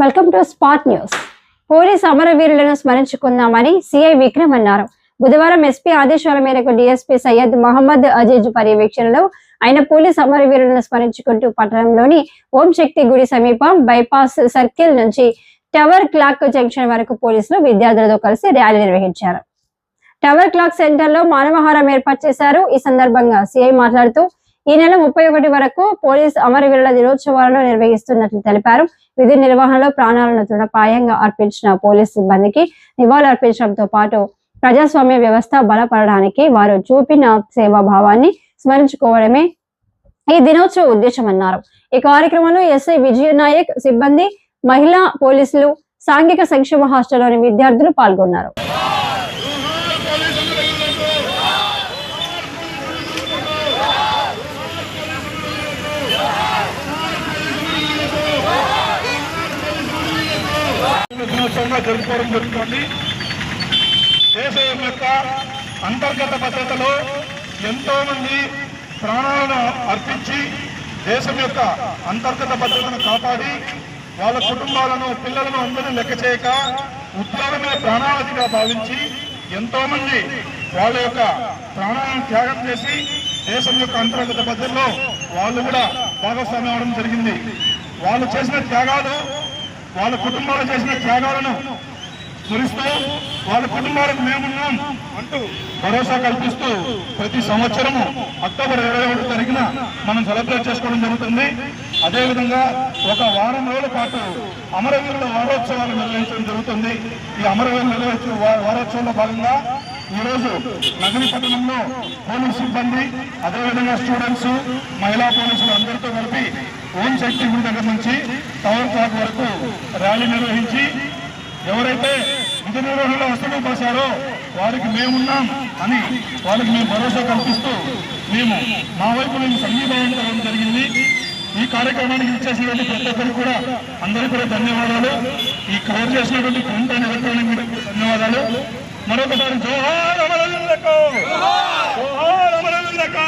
Welcome to spot news police అమరవీరులను స్మరించుకుందామని CI Vikram అన్నారు. బుధవారం ఎస్పీ ఆదేశాల మేరకు డిఎస్పీ సయ్యద్ మహమ్మద్ అజీజ్ పర్యవేక్షణలో ఆయన పోలీస్ అమరవీరులను స్మరించుకుంటూ పట్టణంలోని ఓం శక్తి గుడి సమీపం బైపాస్ సర్కిల్ నుంచి టవర్ క్లాక్ జంక్షన్ వరకు పోలీసులు విద్యార్థులతో కలిసి ర్యాలీ నిర్వహించారు. టవర్ క్లాక్ సెంటర్లో మానవహారం ఏర్పాటు చేశారు. ఈ సందర్భంగా సిఐ మాట్లాడుతూ ఈ నెల ముప్పై ఒకటి వరకు పోలీస్ అమరవీరుల దినోత్సవాలను నిర్వహిస్తున్నట్లు తెలిపారు. విధి నిర్వహణలో ప్రాణాలను తృణపాయంగా అర్పించిన పోలీస్ సిబ్బందికి నివాళులర్పించడంతో పాటు ప్రజాస్వామ్య వ్యవస్థ బలపడడానికి వారు చూపిన సేవాభావాన్ని స్మరించుకోవడమే ఈ దినోత్సవ ఉద్దేశమన్నారు. ఈ కార్యక్రమంలో ఎస్ఐ విజయ నాయక్ సిబ్బంది మహిళా పోలీసులు సాంఘిక సంక్షేమ హాస్టల్లోని విద్యార్థులు పాల్గొన్నారు. దినోత్సవంగా జరుపుకోవడం జరుగుతుంది. దేశం యొక్క అంతర్గత భద్రతలో ఎంతో మంది ప్రాణాలను అర్పించి దేశం యొక్క అంతర్గత భద్రతను కాపాడి వాళ్ళ కుటుంబాలను పిల్లలను అందరినీ లెక్క చేయక ఉద్యోగమే ప్రాణావధిగా భావించి ఎంతో మంది వాళ్ళ యొక్క ప్రాణాలను త్యాగం చేసి దేశం యొక్క అంతర్గత భద్రతలో వాళ్ళు కూడా భాగస్వామ్యం అవడం జరిగింది. వాళ్ళు చేసిన త్యాగాలు వాళ్ళ కుటుంబాలు చేసిన త్యాగాలను స్మరిస్తూ వాళ్ళ కుటుంబాలకు మేమున్నాం అంటూ భరోసా కల్పిస్తూ ప్రతి సంవత్సరము అక్టోబర్ ఇరవై ఒకటి తారీఖున మనం సెలబ్రేట్ చేసుకోవడం జరుగుతుంది. అదేవిధంగా ఒక వారం రోజుల పాటు అమరవీరుల వారోత్సవాలు నిర్వహించడం జరుగుతుంది. ఈ అమరవీరులు నిర్వహించిన వారోత్సవంలో భాగంగా ఈరోజు నగరి పట్టణంలో పోలీస్ సిబ్బంది అదేవిధంగా స్టూడెంట్స్ మహిళా పోలీసులు అందరితో కలిపి ఓం శక్తి గుడి దగ్గర నుంచి టవర్ క్లాక్ వరకు ర్యాలీ నిర్వహించి ఎవరైతే విధి నిర్వహణలో అసలు పోసారో వారికి మేమున్నాం అని వాళ్ళకి మేము భరోసా కల్పిస్తూ మేము మా వైపు మేము సంఘీభావం కలగడం జరిగింది. ఈ కార్యక్రమానికి ఇచ్చేసినటువంటి ప్రతి ఒక్కరికి కూడా అందరికీ కూడా ధన్యవాదాలు. ఈ కవర్ చేసినటువంటి ప్రింట్ అండ్ ఎలక్ట్రానిక్ మీడియాకు ధన్యవాదాలు. మరొకసారి జోహార్ అమరవీరులకు! జోహార్ అమరవీరులకు!